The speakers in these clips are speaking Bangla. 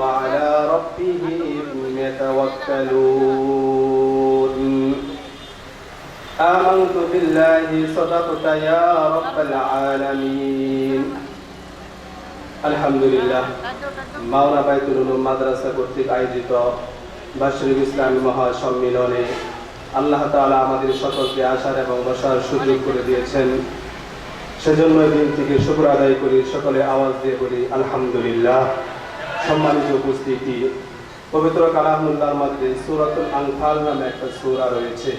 وعلى ربهم يتوكلون آمنت بالله صدقت يا رب العالمين আলহামদুলিল্লাহ মাওনা বাইতুল উলুম মাদ্রাসা কর্তৃক আয়োজিত বার্ষিক ইসলামী মহাসম্মিলনে আল্লাহ তাআলা আমাদের সকলকে আসার এবং বসার সুযোগ করে দিয়েছেন সেজন্য এই দিন থেকে শুক্র আদায় করি সকলে আওয়াজ দিয়ে বলি আলহামদুলিল্লাহ সম্মানিত উপস্থিতি, পবিত্র কালামুল্লাহর মধ্যে সূরাতুল আনফাল নামে একটা সূরা রয়েছে।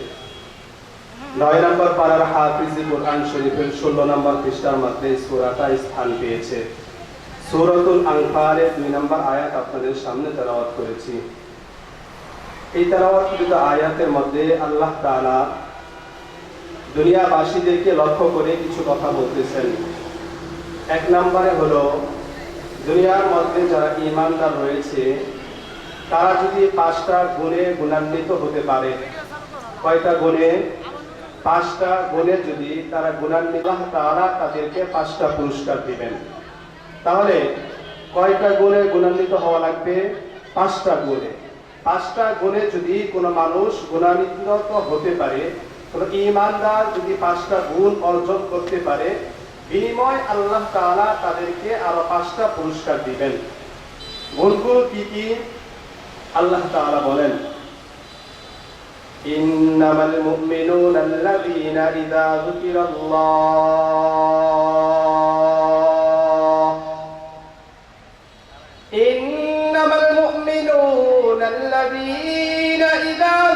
নয় নম্বর পাড়ার হাফিজি কোরআন শরীফের ষোলো নম্বর পৃষ্ঠার মধ্যে সূরাটা স্থান পেয়েছে। সূরাতুল আনফালের দুই নম্বর আয়াত আপনাদের সামনে তেলাওয়াত করেছি। এই তেলাওয়াতকৃত আয়াতের মধ্যে আল্লাহ তাআলা দুনিয়াবাসীদেরকে লক্ষ্য করে কিছু কথা বলতেছেন। এক নম্বরে হলো দুনিয়ার মধ্যে যারা ইমানদার রয়েছে, তারা যদি পাঁচটা গুণে গুণান্বিত হতে পারে, কয়টা গুণে? পাঁচটা গুণে যদি তারা গুণান্বিত তারা তাদেরকে পাঁচটা পুরস্কার দিবেন। তাহলে কয়টা গুণে গুণান্বিত হওয়া লাগবে? পাঁচটা গুণে। পাঁচটা গুণে যদি কোনো মানুষ গুণান্বিত হতে পারে, কোনো ইমানদার যদি পাঁচটা গুণ অর্জন করতে পারে বিনিময় আল্লাহ তাআলা তাদেরকে আরো পাঁচটা পুরস্কার দিবেন গুণগুলো কি কি আল্লাহ তাআলা বলেন إنما المؤمنون الذين إذا ذكر الله إنما المؤمنون الذين إذا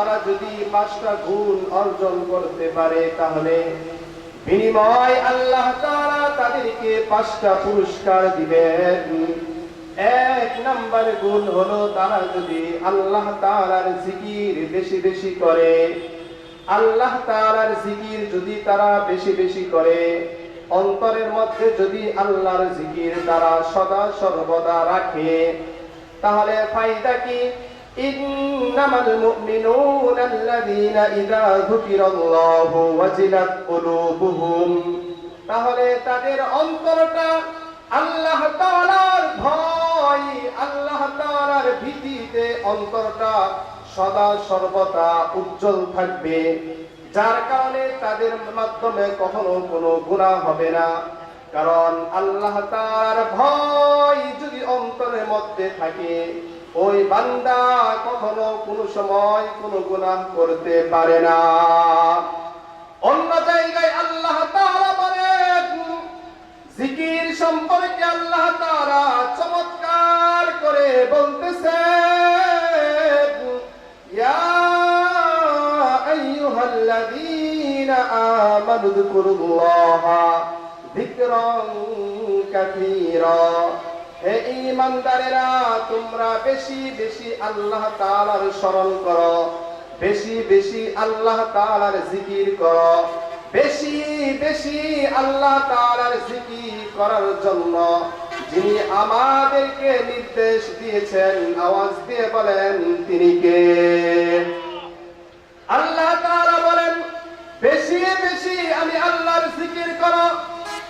তারা যদি পাঁচটা গুণ অর্জন করতে পারে, তাহলে বিনিময় আল্লাহ তাআলা তাদেরকে পাঁচটা পুরস্কার দিবেন। এক নম্বর গুণ হলো তারা যদি আল্লাহ তাআলার জিকির বেশি বেশি করে, আল্লাহ তাআলার জিকির যদি তারা বেশি বেশি করে, অন্তরের মধ্যে যদি আল্লাহর জিকির তারা সদা সর্বদা রাখে, তাহলে ফায়দা কি? إنما المؤمنون الذين إذا ذكر الله وجلت قلوبهم তাহলে তাদের অন্তরটা আল্লাহ তাআলার ভয় আল্লাহ তাআলার ভীতিতে অন্তরটা সদা সর্বদা উজ্জ্বল থাকবে যার কারণে তাদের মাধ্যমে কখনো কোনো গুনাহ হবে না কারণ আল্লাহ তাআলার ভয় যদি অন্তরের মধ্যে থাকে ওই বান্দা কখনো কোনো সময় কোনো গুনাহ করতে পারে না। অন্য জায়গায় আল্লাহ তাআলা বলেন, জিকির সম্পর্কে আল্লাহ তাআলা চমৎকার করে বলতেছেন, ইয়া আইয়ুহাল্লাযীনা আমানু যকুরুল্লাহা যিকরান কাসীরা। হে ঈমানদারেরা, তোমরা বেশি বেশি আল্লাহ তাআলার স্মরণ করো। বেশি বেশি আল্লাহ তাআলার জিকির করো। বেশি বেশি আল্লাহ তাআলার জিকির করার জন্য যিনি আমাদেরকে নির্দেশ দিয়েছেন, আওয়াজ দিয়ে বলেন, তিনি কে? আল্লাহ তাআলা বলেন, বেশি বেশি আমি আল্লাহর জিকির করো।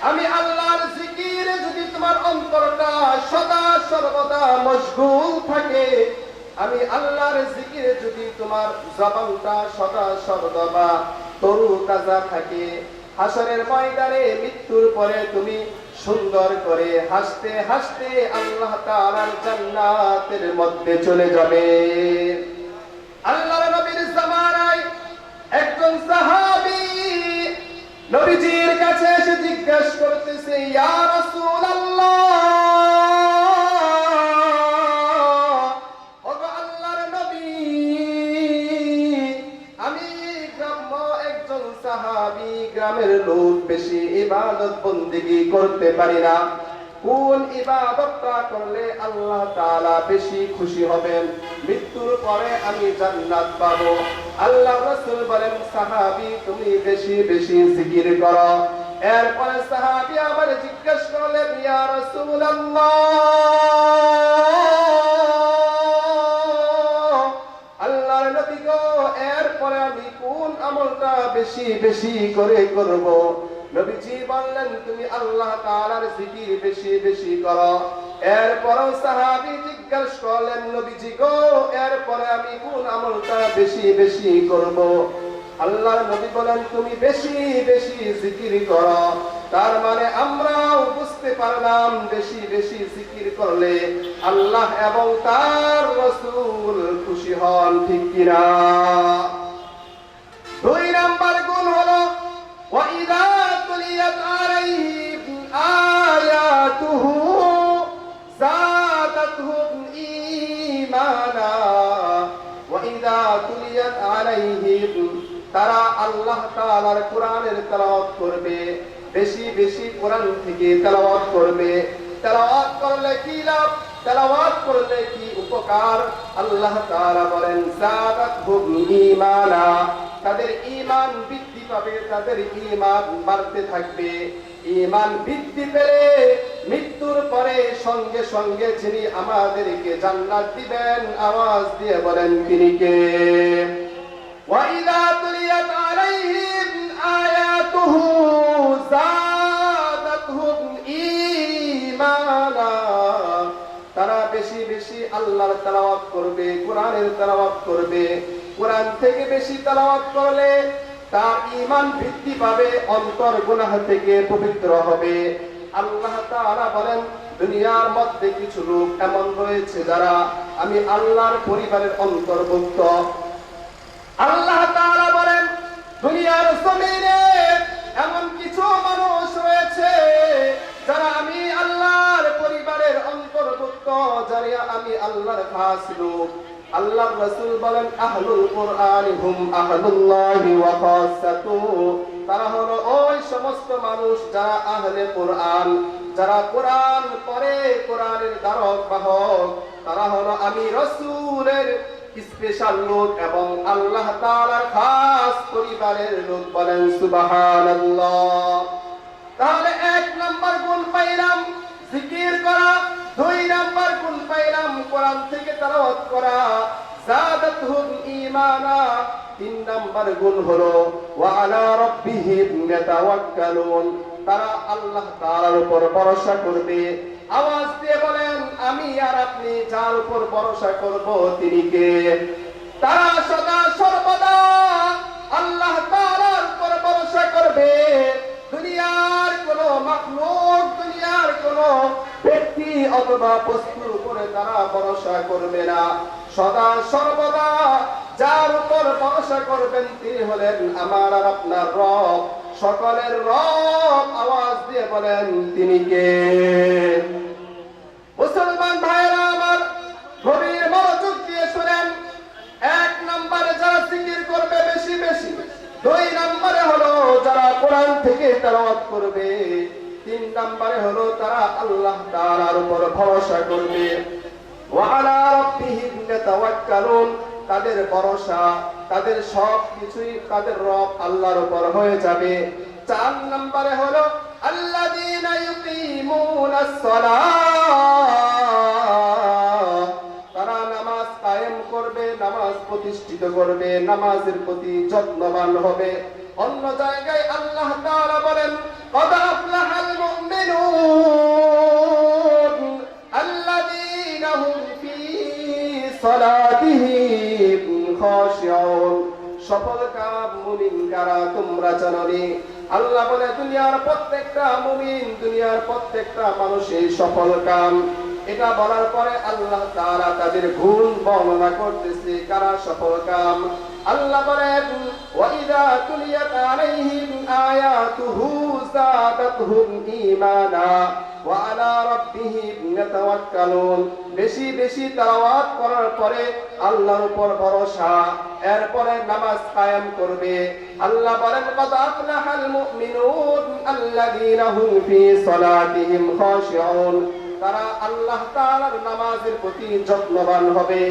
আমি আল্লাহর জিকিরে যদি তোমার অন্তরটা সদা সর্বদা মশগুল থাকে, আমি আল্লাহর জিকিরে যদি তোমার জবানটা সদা সর্বদা তরু তাজা থাকে, হাসরের ময়দানে মৃত্যুর পরে তুমি সুন্দর করে হাসতে হাসতে আল্লাহ তাআলার জান্নাতের মধ্যে চলে যাবে। আল্লাহর নবীর জামানায় একজন সাহাবী নবীজির কাছে এসে জিজ্ঞাসা করতেছে, ইয়া রাসূলুল্লাহ, ওগো আল্লাহর আমি গ্রাম্য একজন সাহাবী, গ্রামের লোক বেশি ইবাদত বন্দেগী করতে পারি না। কোন ইবাদতটা করলে আল্লাহ তাআলা বেশি খুশি হবেন? মৃত্যুর পরে আমি জান্নাত পাবো। আল্লাহ রাসূল বলেন, সাহাবী, তুমি বেশি বেশি জিকির করো। এরপরে সাহাবী আবার জিজ্ঞেস করলেন, ইয়া রাসূলুল্লাহ, আল্লাহর নবী গো, এরপরে আমি কোন আমলটা বেশি বেশি করে করব? নবীজি বললেন, তুমি আল্লাহ তাআলার জিকির বেশি বেশি করো। এরপরও সাহাবী জিজ্ঞাসা করলেন, নবীজি গো, এরপরে আমি কোন আমলটা বেশি বেশি করব? আল্লাহর নবী বলেন, তুমি বেশি বেশি জিকির করো। তার মানে আমরাও বুঝতে পারলাম, বেশি বেশি জিকির করলে আল্লাহ এবং তার রসুল খুশি হন, ঠিক কিনা? তারা আল্লাহ কোরআনের তেলাওয়াত করবে, বেশি বেশি কোরআন থেকে তেলাওয়াত করবে। তেলাওয়াত করলে কি লাভ? তেলাওয়াত করলে কি উপকার? আল্লাহ তাআলা বলেন যাদাতহুম তাদের ইমান বৃদ্ধি পাবে, তাদের ইমান বাড়তে থাকবে। ইমান বৃদ্ধি পেলে মৃত্যুর পরে সঙ্গে সঙ্গে যিনি আমাদেরকে জান্নাত দিবেন, আওয়াজ দিয়ে বলেন, তিনি কে? وإذا تليت عليهم آياته زادتهم إيمانا তারা বেশি বেশি আল্লাহর তেলাওয়াত করবে কোরআনের তেলাওয়াত করবে কোরআন থেকে বেশি তেলাওয়াত করলে তার ঈমান বৃদ্ধি পাবে অন্তর গুনাহ থেকে পবিত্র হবে আল্লাহ তাআলা বলেন দুনিয়ার মধ্যে কিছু লোক এমন রয়েছে যারা আমি আল্লাহর পরিবারের অন্তর্ভুক্ত আমি রসূলের স্পেশাল লোক এবং আল্লাহ খাস পরিবারের লোক বলেন, সুবহানাল্লাহ। তাহলে এক নাম্বার গুণ পাইলাম, জিকির করা দুই নাম্বার গুণ পাইলাম কোরআন থেকে তেলাওয়াত করা, জাদাতহুম ঈমানা, তিন নাম্বার গুণ হলো, ওয়া রাব্বিহিম ইয়াতাওয়াক্কালুন। তারা আল্লাহ তাআলার উপর ভরসা করবে। আওয়াজ দিয়ে বলেন, আমি আর আপনি যার উপর ভরসা করব, তিনি কে? তারা সদা সর্বদা আল্লাহ তাআলার উপর ভরসা করবে। তারা ভরসা করবে না। সদা সর্বদা যার উপর ভরসা করবেন তিনি হলেন আমার আর রব। সকলের রব আওয়াজ দিয়ে বলেন, তিনি কে? কোরআন থেকে তেলাওয়াত করবে। তিন নম্বরে হলো তারা আল্লাহ তাআলার উপর ভরসা করবে। ওয়ালা রাব্বিহিম ইয়াতাওয়াক্কালুন, তাদের ভরসা, তাদের সব কিছুই তাদের রব আল্লাহর উপর হয়ে যাবে। চার নম্বরে হলো, আল্লাযীনা ইউকিমুনাস সালাহ তারা নামাজ কায়েম করবে, নামাজ প্রতিষ্ঠিত করবে, নামাজের প্রতি যত্নবান হবে। অন্য জায়গায় আল্লাহ তারা বলেন, কদ আফলাহাল মুমিনুন আল্লাযীনা হুম সফল কাম মুমিন যারা তোমরা জানি আল্লাহ বলে, দুনিয়ার প্রত্যেকটা মুমিন দুনিয়ার প্রত্যেকটা মানুষের সফল কাম। এটা বলার পরে আল্লাহ তারা তাদের গুণ বর্ণনা করতেছে কারা সফল কাম। আল্লাহ বলেন, ওয়াইদা তুলিয়াত আলাইহিম আয়াতুহু জাদাতহুম ঈমানা ওয়া আলা রাব্বিহিম ইয়াতাওয়াক্কালুন। বেশি বেশি তেলাওয়াত করার পরে আল্লাহর উপর ভরসা, এরপরে নামাজ কায়েম করবে। আল্লাহ বলেন, কদ মুমিনুন আল্লাযীনা হুম ফি সালাতিহিম খাশিউন। তারা আল্লাহ তাআলার নামাজের প্রতি যত্নবান হবে।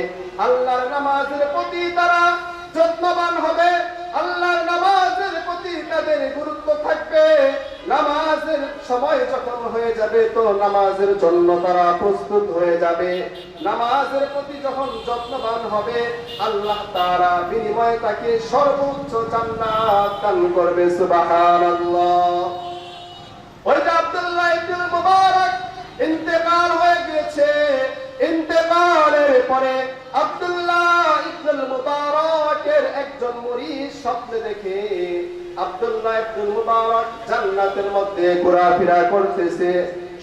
আল্লাহর নামাজের প্রতি তারা যত্নবান হবে, আল্লাহর নামাজের প্রতি তাদের গুরুত্ব থাকবে। নামাজের সময় যখন হয়ে যাবে, তো নামাজের জন্য তারা প্রস্তুত হয়ে যাবে। নামাজের প্রতি যখন যত্নবান হবে, আল্লাহ তারা বিনিময়ে তাকে সর্বোচ্চ জান্নাত দান করবে, সুবহানাল্লাহ। ওই যে আব্দুল্লাহ ইবনুল মুবারক ইন্তেকাল হয়ে গেছে ইন্তেকালের পরে স্বপ্নে দেখে জান্নাতের মধ্যে ঘোরাফেরা করতেছে।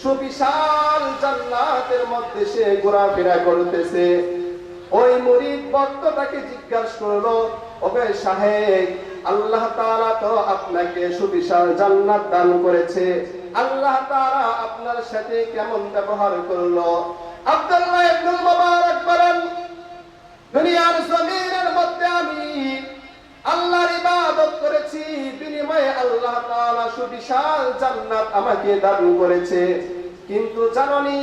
সুবিশাল জান্নাতের মধ্যে সে ঘোরাফেরা করতেছে। ওই জিজ্ঞাসা করল সাহেব, আল্লাহ তো আপনাকে সুবিশাল জান্নাত দান করেছে। আল্লাহ তাআলা আপনার সাথে কেমন ব্যবহার করল? আব্দুল্লাহ বলেন, দুনিয়ার জমিনের মধ্যে আমি আল্লাহর ইবাদত করেছি বিনিময়ে আল্লাহ তাআলা সুবিশাল জান্নাত আমাকে দান করেছে। কিন্তু জাননি,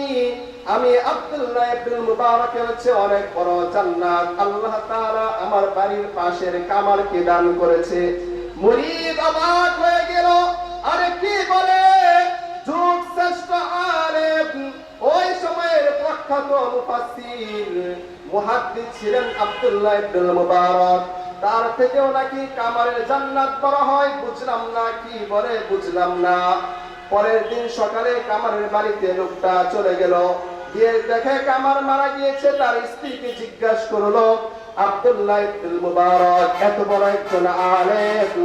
আমি আব্দুল্লাহ ইবনুল মুবারকের চেয়ে অনেক বড় জান্নাত আল্লাহ তাআলা আমার বাড়ির পাশের কামারকে দান করেছে। মুরিদ অবাক হয়ে গেল, আরে কি বলে? যুগ শ্রেষ্ঠ আলেম, ওই সময়ের প্রখ্যাত মুফাসসির মুহাদ্দিস ছিলেন আব্দুল্লাহ ইবনুল মুবারক। তার থেকেও নাকি কামারের জান্নাত বড় হয়, বুঝলাম না কি বলে, বুঝলাম না। পরের দিন সকালে কামারের বাড়িতে লোকটা চলে গেল। গিয়ে দেখে কামার মারা গিয়েছে, তার স্ত্রীকে জিজ্ঞাসা করল, আব্দুল্লাহ ইবনুল মুবারক, এত বড় একজন আলেম।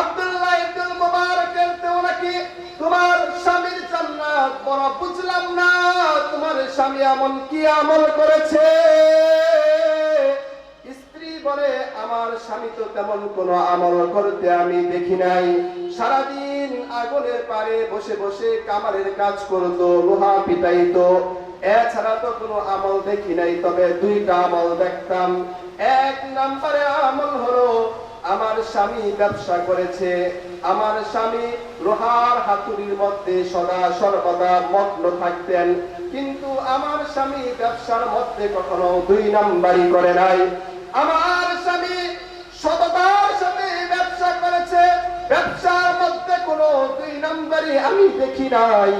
আব্দুল্লাহ ইবনুল মুবারকের তেও নাকি তোমার স্বামীর জান্নাত বড়, বুঝলাম না। তোমার স্বামী এমন কি আমল করেছে? বলে, আমার স্বামী তো তেমন কোনো আমল করতে আমি দেখি নাই। সারাদিন আগুনের পারে বসে বসে কামারের কাজ করতো, লোহা পিটাইতো। এছাড়া তো কোনো আমল দেখি নাই, তবে দুইটা আমল দেখতাম। এক নম্বরে আমল হলো, আমার স্বামী ব্যবসা করেছে। আমার স্বামী লোহার হাতুড়ির মধ্যে সদা সর্বদা মগ্ন থাকতেন। কিন্তু আমার স্বামী ব্যবসার মধ্যে কখনো দুই নাম্বারই করে নাই। আমার স্বামী সততার সাথে ব্যবসা করেছে। ব্যবসার মধ্যে কোনো দুই নম্বরে আমি দেখি নাই।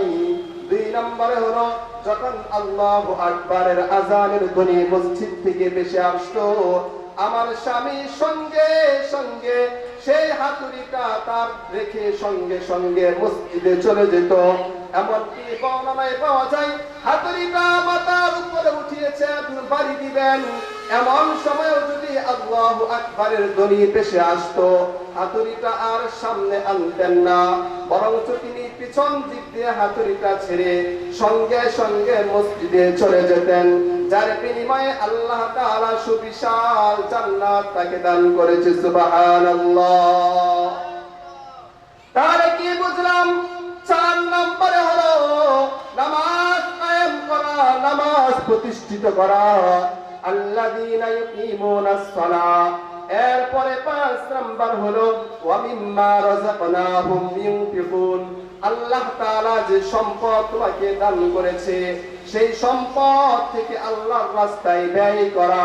দুই নম্বরে হলো, যখন আল্লাহ আকবরের আজানের ধ্বনি মসজিদ থেকে বেশি আসতো আমার স্বামী সঙ্গে সঙ্গে সেই হাতুড়িটা তার রেখে সঙ্গে সঙ্গে মসজিদে চলে যেত। এমনকি বর্ণনায় পাওয়া যায়, হাতুড়িটা মাথার উপরে উঠিয়েছে বাড়ি দিবেন। এমন সময় যদি আল্লাহ আকবরের ধ্বনি পেশে আসতো, হাতুড়িটা আর সামনে আনতেন না। বরঞ্চ তিনি পিছন দিক দিয়ে হাতুড়িটা ছেড়ে সঙ্গে সঙ্গে মসজিদে চলে যেতেন। যার বিনিময়ে আল্লাহ তাআলা সুবিশাল জান্নাত তাকে দান করেছে, সুবহানাল্লাহ। তাহলে কি বুঝলাম? চার নম্বরে হলো নামাজ কায়েম করা, নামাজ প্রতিষ্ঠিত করা। আল্লাযীনা ইউকিমুনাস সালাহ এরপরে পাঁচ নাম্বার হলো, ওয়া মিম্মা রাযাকনাহুম ইউনফিকুন। আল্লাহ তাআলা যে সম্পদ তোমাকে দান করেছে, সেই সম্পদ থেকে আল্লাহর রাস্তায় ব্যয় করা।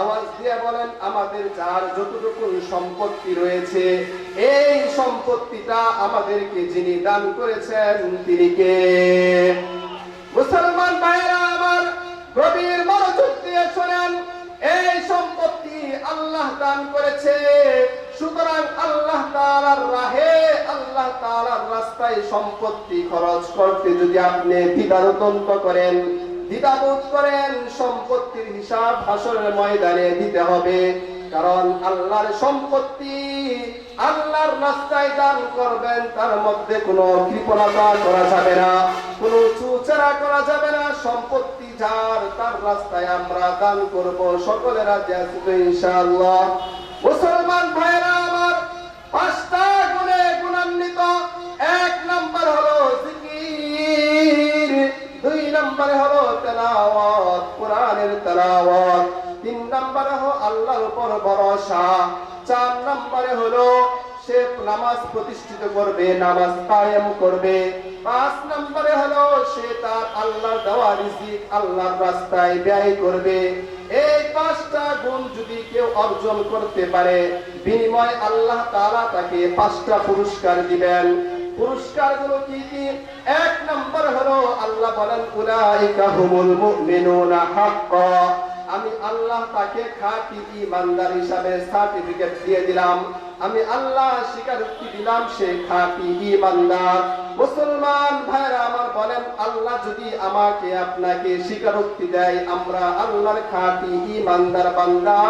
আওয়াজ দিয়ে বলেন, আমাদের যার যতটুকু সম্পত্তি রয়েছে, এই সম্পত্তিটা আমাদেরকে যিনি দান করেছেন, তিনি কে? মুসলমান ভাইরা আমার গভীর মনোযোগ দিয়ে শোনেন, এই সম্পত্তি আল্লাহ দান করেছে। সুতরাং আল্লাহ তাআলার রাহে, আল্লাহ তাআলার রাস্তায় সম্পত্তি খরচ করতে যদি আপনি দ্বিধারতন্ত করেন, দ্বিধাবোধ করেন, সম্পত্তির হিসাব হাসরের ময়দানে দিতে হবে। কারণ আল্লাহর সম্পত্তি আল্লাহর রাস্তায় দান করবেন, তার মধ্যে কোনো কৃপণতা করা যাবে না, কোনো চুচারা করা যাবে না। সম্পত্তি যার, তার রাস্তায় আমরা দান করব। সকলের রাজ্যে আসবে ইনশাআল্লাহ। পাঁচটা গুণে গুণান্বিত, এক নম্বর হলো দুই নম্বরে হলো তেলাওয়াত, কোরআনের তেলাওয়াত, তিন নম্বরে হলো আল্লাহর উপর ভরসা, চার নম্বরে হলো সে নামাজ প্রতিষ্ঠিত করবে, নামাজ কায়েম করবে, পাঁচ নম্বরে হলো সে তার আল্লাহর দেওয়া রিজিক আল্লাহর রাস্তায় ব্যয় করবে। এই পাঁচটা গুণ যদি কেউ অর্জন করতে পারে বিনিময় আল্লাহ তাআলা তাকে পাঁচটা পুরস্কার দিবেন। পুরস্কারগুলো কি কি? এক নম্বর হলো আল্লাহ বলেন আমি আল্লাহ তাকে খাঁটি ইমানদার হিসাবে সার্টিফিকেট দিয়ে দিলাম। আমি আল্লাহ স্বীকারোক্তি দিলাম, সে খাঁটি ইমানদার মুসলমান ভাইরা আমার বলেন, আল্লাহ যদি আমাকে আপনাকে স্বীকারোক্তি দেয়, আমরা আল্লাহর খাঁটি ইমানদার বান্দা,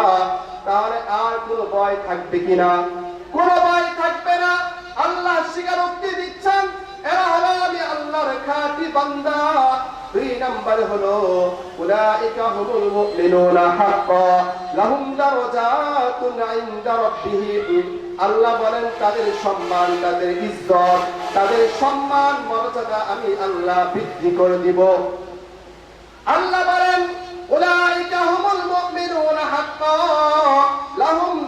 তাহলে আর কোনো ভয় থাকবে কিনা? কোনো ভয় থাকবে না। আল্লাহ স্বীকারোক্তি দিচ্ছেন আল্লাহ বলেন, তাদের সম্মান, তাদের ইজ্জত, তাদের সম্মান, মর্যাদা আমি আল্লাহ বৃদ্ধি করে দিব। আল্লাহ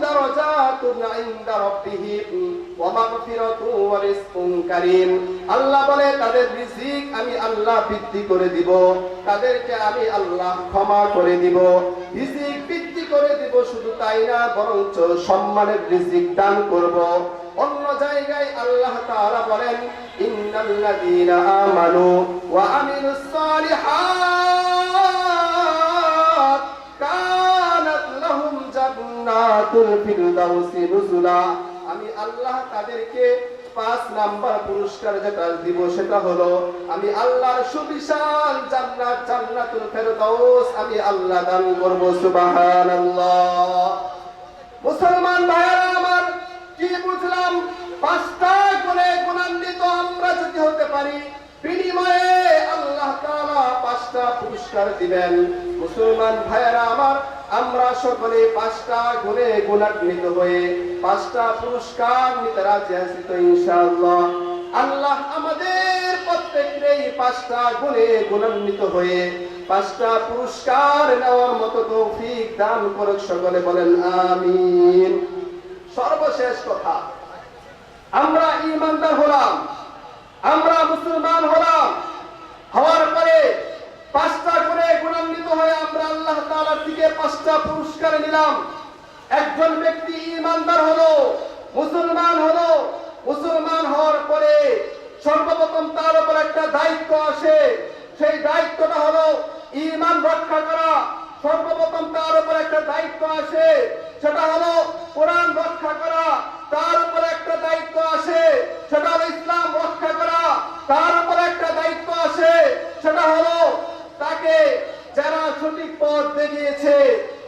দারাজাতুন ইনদা রাব্বিহিম ওয়া মাগফিরাতু ওয়া রিজকুন কারীম। আল্লাহ বলে, তাদের রিজিক আমি আল্লাহ বৃদ্ধি করে দিব, তাদেরকে আমি আল্লাহ ক্ষমা করে দিব। রিজিক বৃদ্ধি করে দিব শুধু তাই না, বরঞ্চ সম্মানের রিজিক দান করব। অন্য জায়গায় আল্লাহ তাআলা বলেন, ইন্নাল্লাযীনা আমানু ওয়া আমিলুস সালিহাত। জান্নাতুল ফিরদাউসি নুজুলা। আমি আল্লাহ তাদেরকে পাঁচ নাম্বার পুরস্কার যেটা দিব সেটা হলো, আমি আল্লাহর সুবিশাল জান্নাত, জান্নাতুল ফেরদাউস, আমি আল্লাহ দান করব, সুবহানাল্লাহ। মুসলমান ভাইয়েরা আমার, কি বুঝলাম? পাঁচটা গুণে গুণান্বিত আমরা যদি হতে পারি বিনিময়ে আল্লাহ তাআলা পাঁচটা পুরস্কার দিবেন। মুসলমান ভাইয়েরা আমার, আমরা সকলে পাঁচটা গুণে গুণান্বিত হয়ে পাঁচটা পুরস্কার নিতে রাজি আছি তো ইনশাআল্লাহ। আল্লাহ আমাদের প্রত্যেককে এই পাঁচটা গুণে গুণান্বিত হয়ে পাঁচটা পুরস্কার নেওয়ার মতো তৌফিক দান করুক সকলে বলেন, আমিন। সর্বশেষ কথা, আমরা ইমানদার হলাম। আমরা মুসলমান হলাম। হওয়ার পরে পাঁচটা করে গুণান্বিত হয়ে আমরা আল্লাহ তাআলার থেকে পাঁচটা পুরস্কার নিলাম। একজন ব্যক্তি ইমানদার হলো, মুসলমান হলো, মুসলমান হওয়ার পরে সর্বপ্রথম তার উপর একটা দায়িত্ব আসে। সেই দায়িত্বটা হলো ইমান রক্ষা করা। সর্বপ্রথম তার উপর একটা দায়িত্ব আসে, সেটা হলো কোরআন রক্ষা করা। তার উপর একটা দায়িত্ব আসে সেটা হলো ইসলাম রক্ষা করা তার উপর একটা দায়িত্ব আসে সেটা হলো তাকে যারা সঠিক পথ দেখিয়েছে।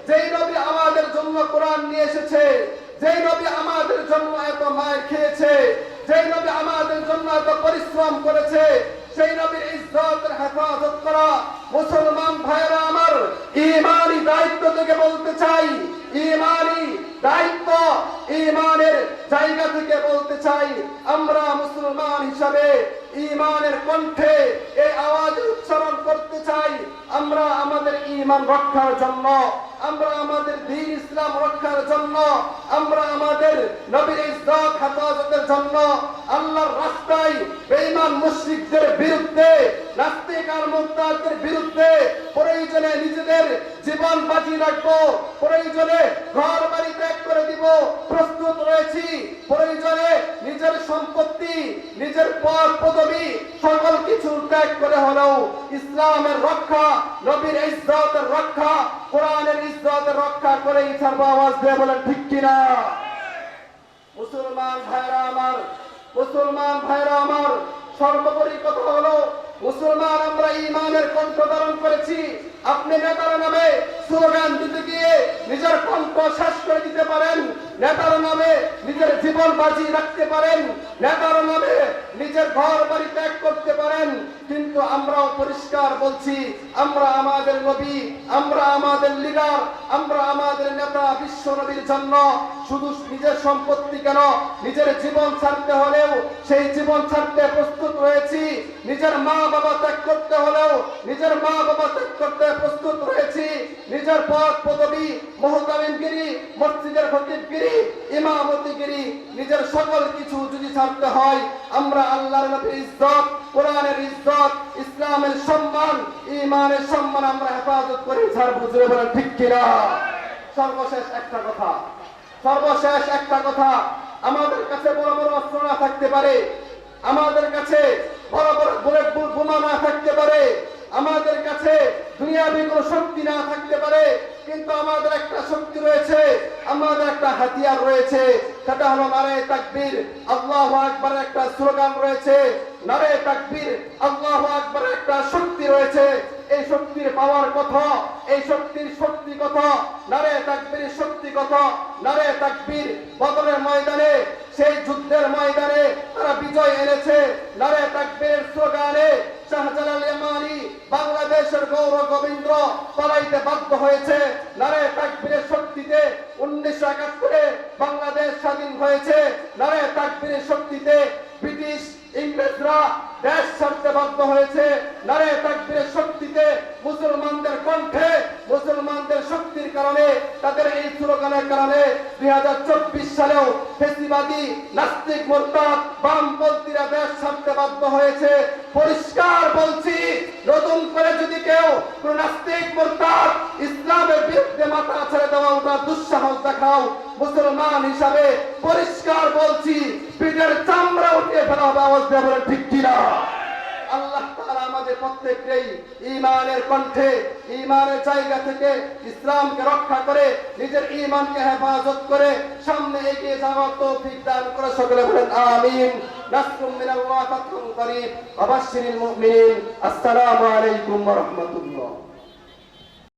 যেই নবী আমাদের জন্য কোরআন নিয়ে এসেছে, যেই নবী আমাদের জন্য এত মায়ের খেয়েছে, যেই নবী আমাদের জন্য এত পরিশ্রম করেছে, সেই নবীর ইজ্জতের হেফাজত করা মুসলমান ভাইরা আমার ইমানি দায়িত্ব থেকে বলতে চাই ইমানি দায়িত্ব ইমানের জায়গা থেকে বলতে চাই। আমরা মুসলমান হিসাবে ইমানের কণ্ঠে এই আওয়াজ উচ্চারণ করতে চাই। ইমান রক্ষার জন্য, আমরা আমাদের দিন ইসলাম রক্ষার জন্য, আমরা আমাদের নবীর ইজ্জত হেফাজতের জন্য, আল্লাহর রাস্তায় বেঈমান মুশরিকদের বিরুদ্ধে, নাস্তিক আর মুক্তাদের বিরুদ্ধে প্রয়োজনে নিজেদের জীবন বাজি রাখব। প্রয়োজনে ঘর বাড়ি ত্যাগ করে দিব। প্রস্তুত রয়েছি। প্রয়োজনে নিজের সম্পত্তি, নিজের পদ পদবি, সকল কিছু ত্যাগ করে হলেও ইসলামের রক্ষা, নবীর ইজ্জতের রক্ষা, কোরআনের ইজ্জতের রক্ষা করে ছাড়বো আওয়াজ দিয়ে বলেন, ঠিক কিনা? মুসলমান ভাইরা আমার, মুসলমান ভাইরা আমার, সর্বোপরি কথা হলো মুসলমান আমরা ইমানের কণ্ঠ ধারণ করেছি। আপনি নেতার নামে স্লোগান দিতে গিয়ে নিজের কণ্ঠ শেষ করে দিতে পারেন। নেতার নামে নিজের জীবন বাজি রাখতে পারেন। নেতার নামে নিজের ঘর বাড়ি ত্যাগ করতে পারেন। কিন্তু আমরাও পরিষ্কার বলছি, আমরা আমাদের নবী, আমরা আমাদের লিডার, আমরা আমাদের নেতা বিশ্ব নবীর জন্য শুধু নিজের সম্পত্তি কেন? নিজের জীবন ছাড়তে হলেও সেই জীবন ছাড়তে প্রস্তুত রয়েছি। নিজের মা বাবা ত্যাগ করতে হলেও নিজের মা বাবা ত্যাগ করতে প্রস্তুত রয়েছি। নিজের পদ পদবি মহতামিনগিরি মসজিদের খতিবগিরি ইমামতিগিরি নিজের সকল কিছু যদি ছাড়তে হয়, আমরা আল্লাহর নবীর ইজ্জত, কোরআনের ইজ্জত, ইসলামের সম্মান ইমানের সম্মান আমরা হেফাজত করি ছাড় বুঝলে বলেন, ঠিক কিনা? সর্বশেষ একটা কথা, সর্বশেষ একটা কথা, আমাদের কাছে বড় বড় অস্ত্র না থাকতে পারে, আমাদের কাছে বড় বড় বুলেট বোমা না থাকতে পারে আমাদের কাছে দুনিয়াবি কোনো শক্তি না থাকতে পারে, কিন্তু আমাদের একটা শক্তি রয়েছে, আমাদের একটা হাতিয়ার রয়েছে, সেটা হলো নারে তাকবীর, আল্লাহ আকবরের একটা স্লোগান রয়েছে, নারে তাকবীর, আল্লাহ আকবরের একটা শক্তি রয়েছে, এই শক্তির পাওয়ার কথা এই শক্তির শক্তি কথা নারে তাকবীর শক্তি কথা নারে তাকবীর বদরের ময়দানে, সেই যুদ্ধের ময়দানে তারা বিজয় এনেছে, নারে তাকবীরের স্লোগানে শাহজালাল ইয়ামানি বাংলাদেশের গৌরব গোবিন্দ পালাইতে বাধ্য হয়েছে। নারে তাকবীরের শক্তিতে উনিশশো একাত্তরে বাংলাদেশ স্বাধীন হয়েছে। নারে তাকবীরের শক্তিতে ব্রিটিশ ইংরেজরা দেশ ছাড়তে বাধ্য হয়েছে নারে তাকবীরের শক্তিতে মুসলমানদের কণ্ঠে, মুসলমানদের শক্তির কারণে, তাদের এই স্লোগানের কারণে দুই হাজার চব্বিশ সালেও ফেসিবাদী, নাস্তিক মোরতাদ বামপন্থীরা দেশ ছাড়তে বাধ্য হয়েছে। পরিষ্কার বলছি, নতুন করে যদি কেউ কোন নাস্তিক মোরতাদ ইসলামের বিরুদ্ধে মাথা ছেড়ে দেওয়া ওটা দুঃসাহস দেখাও, মুসলমান হিসাবে পরিষ্কার বলছি, পিঠের চামড়া উঠিয়ে ফেলা হবে আওয়াজ বলেন, ঠিক কিনা? আল্লাহ আমাদের প্রত্যেককেই ইমানের কণ্ঠে ইমানের জায়গা থেকে ইসলামকে রক্ষা করে, নিজের ইমানকে হেফাজত করে সামনে এগিয়ে যাওয়ার তৌফিক দান করে সকলে বলেন, আমিন। নাসরুম মিনাল্লাহ ফাতহুন করিম। ওয়া বাশশিরিল মুমিনিন। আসসালামু আলাইকুম ওয়া রাহমাতুল্লাহ।